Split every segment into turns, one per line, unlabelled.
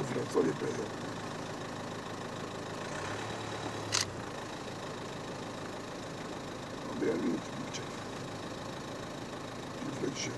Советского, Советского. Андрей Альвинович Губчак. Следующий.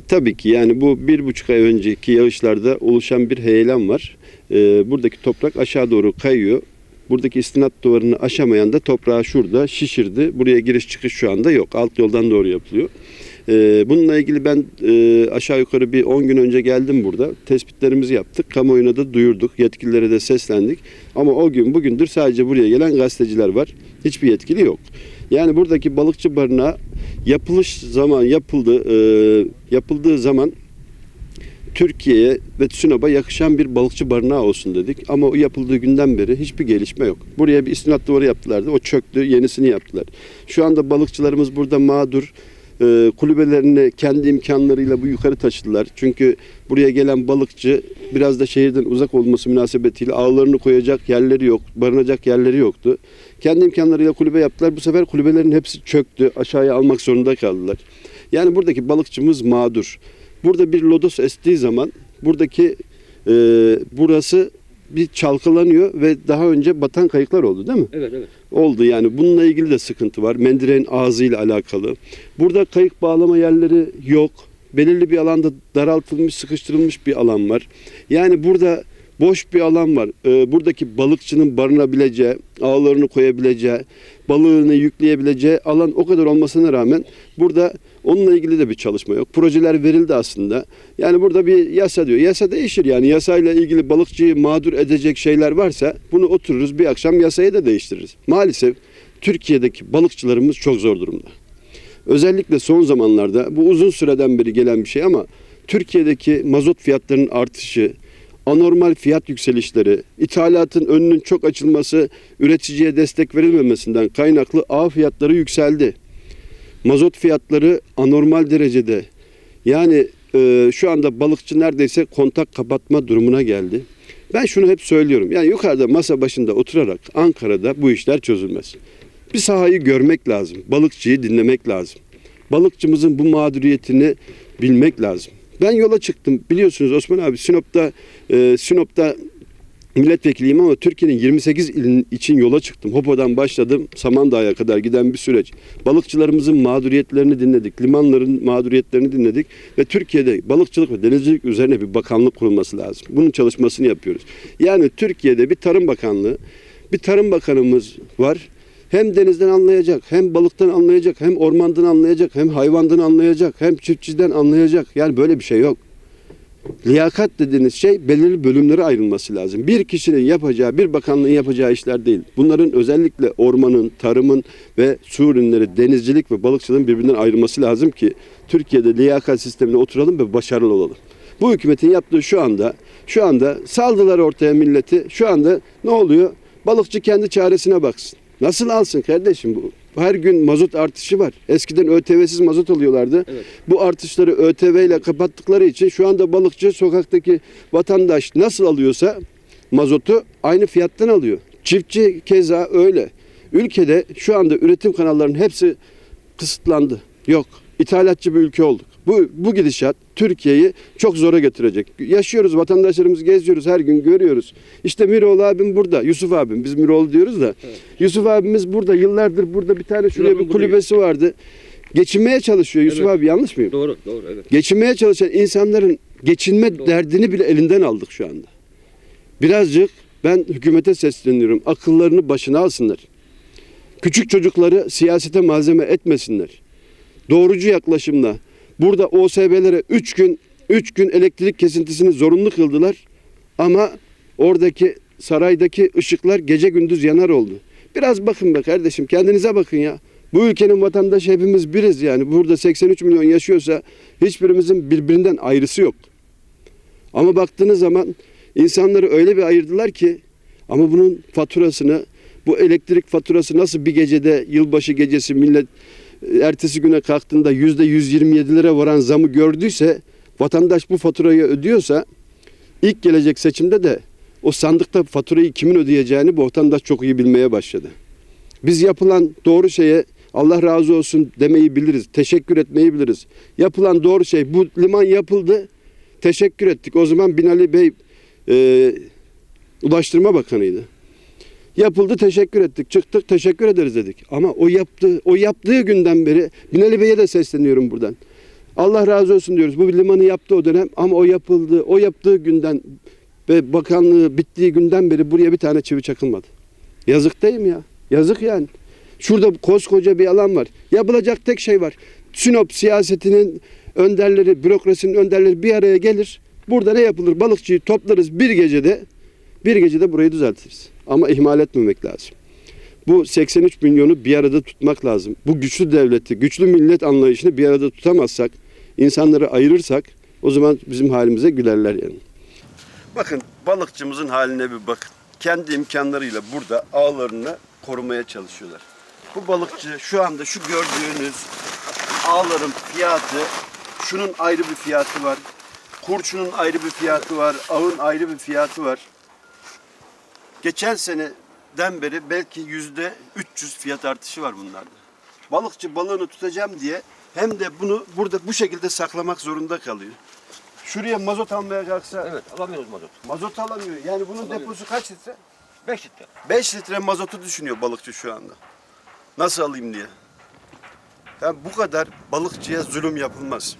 E, tabii ki yani bu bir buçuk ay önceki yağışlarda oluşan bir heyelan var. E, buradaki toprak aşağı doğru kayıyor. Buradaki istinat duvarını aşamayan da toprağı şurada şişirdi. Buraya giriş çıkış şu anda yok. Alt yoldan doğru yapılıyor. E, bununla ilgili ben e, aşağı yukarı bir 10 gün önce geldim burada. Tespitlerimizi yaptık. Kamuoyuna da duyurduk. Yetkililere de seslendik. Ama o gün bugündür sadece buraya gelen gazeteciler var. Hiçbir yetkili yok. Yani buradaki balıkçı barınağı yapılış zaman yapıldı e, yapıldığı zaman Türkiye'ye ve Sinop'a yakışan bir balıkçı barınağı olsun dedik. Ama o yapıldığı günden beri hiçbir gelişme yok. Buraya bir istinat duvarı yaptılardı. O çöktü. Yenisini yaptılar. Şu anda balıkçılarımız burada mağdur. E, kulübelerini kendi imkanlarıyla bu yukarı taşıdılar. Çünkü buraya gelen balıkçı biraz da şehirden uzak olması münasebetiyle ağlarını koyacak yerleri yok, barınacak yerleri yoktu. Kendi imkanlarıyla kulübe yaptılar. Bu sefer kulübelerin hepsi çöktü. Aşağıya almak zorunda kaldılar. Yani buradaki balıkçımız mağdur. Burada bir lodos estiği zaman buradaki e, burası bir çalkalanıyor ve daha önce batan kayıklar oldu değil mi?
Evet evet.
oldu yani bununla ilgili de sıkıntı var. Mendireğin ağzıyla alakalı. Burada kayık bağlama yerleri yok. Belirli bir alanda daraltılmış, sıkıştırılmış bir alan var. Yani burada boş bir alan var. Ee, buradaki balıkçının barınabileceği, ağlarını koyabileceği, balığını yükleyebileceği alan o kadar olmasına rağmen burada onunla ilgili de bir çalışma yok. Projeler verildi aslında. Yani burada bir yasa diyor. Yasa değişir yani. Yasayla ilgili balıkçıyı mağdur edecek şeyler varsa bunu otururuz bir akşam yasayı da değiştiririz. Maalesef Türkiye'deki balıkçılarımız çok zor durumda. Özellikle son zamanlarda bu uzun süreden beri gelen bir şey ama Türkiye'deki mazot fiyatlarının artışı, anormal fiyat yükselişleri, ithalatın önünün çok açılması, üreticiye destek verilmemesinden kaynaklı ağ fiyatları yükseldi. Mazot fiyatları anormal derecede. Yani e, şu anda balıkçı neredeyse kontak kapatma durumuna geldi. Ben şunu hep söylüyorum. Yani yukarıda masa başında oturarak Ankara'da bu işler çözülmez. Bir sahayı görmek lazım. Balıkçıyı dinlemek lazım. Balıkçımızın bu mağduriyetini bilmek lazım. Ben yola çıktım. Biliyorsunuz Osman abi Sinop'ta e, Sinop'ta milletvekiliyim ama Türkiye'nin 28 ilin için yola çıktım. Hopo'dan başladım Samandağ'a kadar giden bir süreç. Balıkçılarımızın mağduriyetlerini dinledik. Limanların mağduriyetlerini dinledik. Ve Türkiye'de balıkçılık ve denizcilik üzerine bir bakanlık kurulması lazım. Bunun çalışmasını yapıyoruz. Yani Türkiye'de bir tarım bakanlığı, bir tarım bakanımız var. Hem denizden anlayacak, hem balıktan anlayacak, hem ormandan anlayacak, hem hayvandan anlayacak, hem çiftçiden anlayacak. Yani böyle bir şey yok. Liyakat dediğiniz şey belirli bölümlere ayrılması lazım. Bir kişinin yapacağı, bir bakanlığın yapacağı işler değil. Bunların özellikle ormanın, tarımın ve su ürünleri, denizcilik ve balıkçılığın birbirinden ayrılması lazım ki Türkiye'de liyakat sistemine oturalım ve başarılı olalım. Bu hükümetin yaptığı şu anda, şu anda saldılar ortaya milleti. Şu anda ne oluyor? Balıkçı kendi çaresine baksın. Nasıl alsın kardeşim bu? Her gün mazot artışı var. Eskiden ÖTV'siz mazot alıyorlardı.
Evet.
Bu artışları ÖTV ile kapattıkları için şu anda balıkçı sokaktaki vatandaş nasıl alıyorsa mazotu aynı fiyattan alıyor. Çiftçi keza öyle. Ülkede şu anda üretim kanallarının hepsi kısıtlandı. Yok. İthalatçı bir ülke olduk. Bu, bu gidişat Türkiye'yi çok zora getirecek. Yaşıyoruz, vatandaşlarımız geziyoruz, her gün görüyoruz. İşte Miroğlu abim burada, Yusuf abim. Biz Miroğlu diyoruz da. Yusuf abimiz burada, yıllardır burada bir tane şuraya bir kulübesi vardı. Geçinmeye çalışıyor Yusuf
Evet.
abi yanlış mıyım?
Doğru doğru evet.
Geçinmeye çalışan insanların geçinme
Doğru.
derdini bile elinden aldık şu anda. birazcık ben hükümete sesleniyorum. Akıllarını başına alsınlar. Küçük çocukları siyasete malzeme etmesinler. Doğrucu yaklaşımla burada OSB'lere 3 gün 3 gün elektrik kesintisini zorunlu kıldılar. Ama oradaki saraydaki ışıklar gece gündüz yanar oldu. Biraz bakın be kardeşim kendinize bakın ya. Bu ülkenin vatandaşı hepimiz biriz yani. Burada 83 milyon yaşıyorsa hiçbirimizin birbirinden ayrısı yok. Ama baktığınız zaman insanları öyle bir ayırdılar ki ama bunun faturasını bu elektrik faturası nasıl bir gecede yılbaşı gecesi millet ertesi güne kalktığında yüzde 127'lere varan zamı gördüyse vatandaş bu faturayı ödüyorsa ilk gelecek seçimde de o sandıkta faturayı kimin ödeyeceğini bu vatandaş çok iyi bilmeye başladı. Biz yapılan doğru şeye Allah razı olsun demeyi biliriz. Teşekkür etmeyi biliriz. Yapılan doğru şey bu liman yapıldı. Teşekkür ettik. O zaman Binali Bey e, Ulaştırma Bakanıydı. Yapıldı teşekkür ettik. Çıktık teşekkür ederiz dedik. Ama o yaptığı o yaptığı günden beri Binali Bey'e de sesleniyorum buradan. Allah razı olsun diyoruz. Bu limanı yaptı o dönem ama o yapıldı. O yaptığı günden ve bakanlığı bittiği günden beri buraya bir tane çivi çakılmadı. Yazık değil mi ya? Yazık yani. Şurada koskoca bir alan var. Yapılacak tek şey var. Sinop siyasetinin önderleri, bürokrasinin önderleri bir araya gelir. Burada ne yapılır? Balıkçıyı toplarız bir gecede. Bir gecede burayı düzeltiriz. Ama ihmal etmemek lazım. Bu 83 milyonu bir arada tutmak lazım. Bu güçlü devleti, güçlü millet anlayışını bir arada tutamazsak, insanları ayırırsak o zaman bizim halimize gülerler yani. Bakın balıkçımızın haline bir bakın. Kendi imkanlarıyla burada ağlarını korumaya çalışıyorlar. Bu balıkçı şu anda şu gördüğünüz ağların fiyatı, şunun ayrı bir fiyatı var. Kurçunun ayrı bir fiyatı var. Ağın ayrı bir fiyatı var. Geçen seneden beri belki yüzde 300 fiyat artışı var bunlarda. Balıkçı balığını tutacağım diye hem de bunu burada bu şekilde saklamak zorunda kalıyor. Şuraya mazot almaya kalksa
Evet alamıyoruz mazot.
mazot alamıyor. Yani bunun
Alamıyor.
deposu kaç litre?
5 litre.
5 litre mazotu düşünüyor balıkçı şu anda. Nasıl alayım diye. Yani bu kadar balıkçıya zulüm yapılmaz.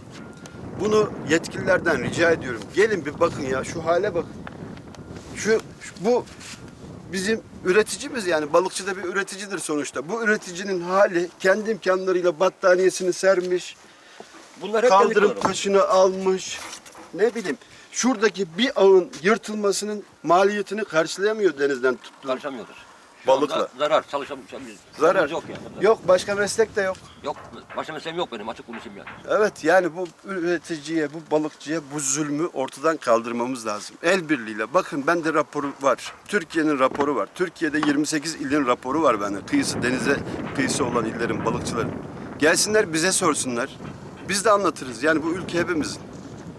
Bunu yetkililerden rica ediyorum. Gelin bir bakın ya şu hale bakın. Şu, şu- bu bizim üreticimiz yani balıkçı da bir üreticidir sonuçta. Bu üreticinin hali kendi imkanlarıyla battaniyesini sermiş,
Bunlar hep delikler.
taşını almış. Ne bileyim şuradaki bir ağın yırtılmasının maliyetini karşılayamıyor denizden tuttuğu.
Karışamıyoruz. Şu
Balıkla.
Zarar çalışamıyoruz.
Zarar.
Yok yani.
Yok başka meslek de yok.
Yok. Başka mesleğim yok benim açık konuşayım yani.
Evet yani bu üreticiye, bu balıkçıya bu zulmü ortadan kaldırmamız lazım. El birliğiyle. Bakın bende raporu var. Türkiye'nin raporu var. Türkiye'de 28 ilin raporu var bende. Kıyısı, denize kıyısı olan illerin, balıkçıların. Gelsinler bize sorsunlar. Biz de anlatırız. Yani bu ülke hepimizin.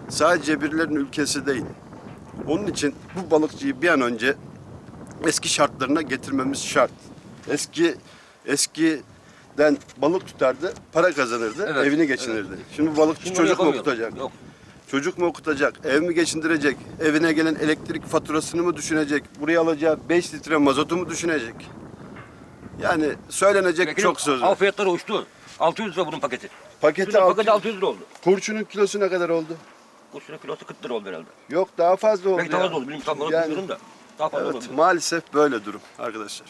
Sadece birilerinin ülkesi değil. Onun için bu balıkçıyı bir an önce eski şartlarına getirmemiz şart. Eski eskiden balık tutardı, para kazanırdı,
Evet,
evini geçinirdi. Şimdi balıkçı
Şimdi
çocuk mu okutacak?
Yok.
Çocuk mu okutacak? Ev mi geçindirecek? Evine gelen elektrik faturasını mı düşünecek? Buraya alacağı 5 litre mazotu mu düşünecek? Yani söylenecek
Peki,
çok söz
Av
var.
fiyatları uçtu. 600 lira bunun paketi.
Paketi altı,
paketi 600 lira oldu.
kurşunun kilosu ne kadar oldu?
Kurşunun kilosu 40 lira oldu herhalde.
Yok daha fazla oldu
Belki daha
ya.
fazla oldu. Bilmiyorum tam olarak
Yani-
bilmiyorum da. Fazla
Evet, maalesef böyle durum arkadaşlar.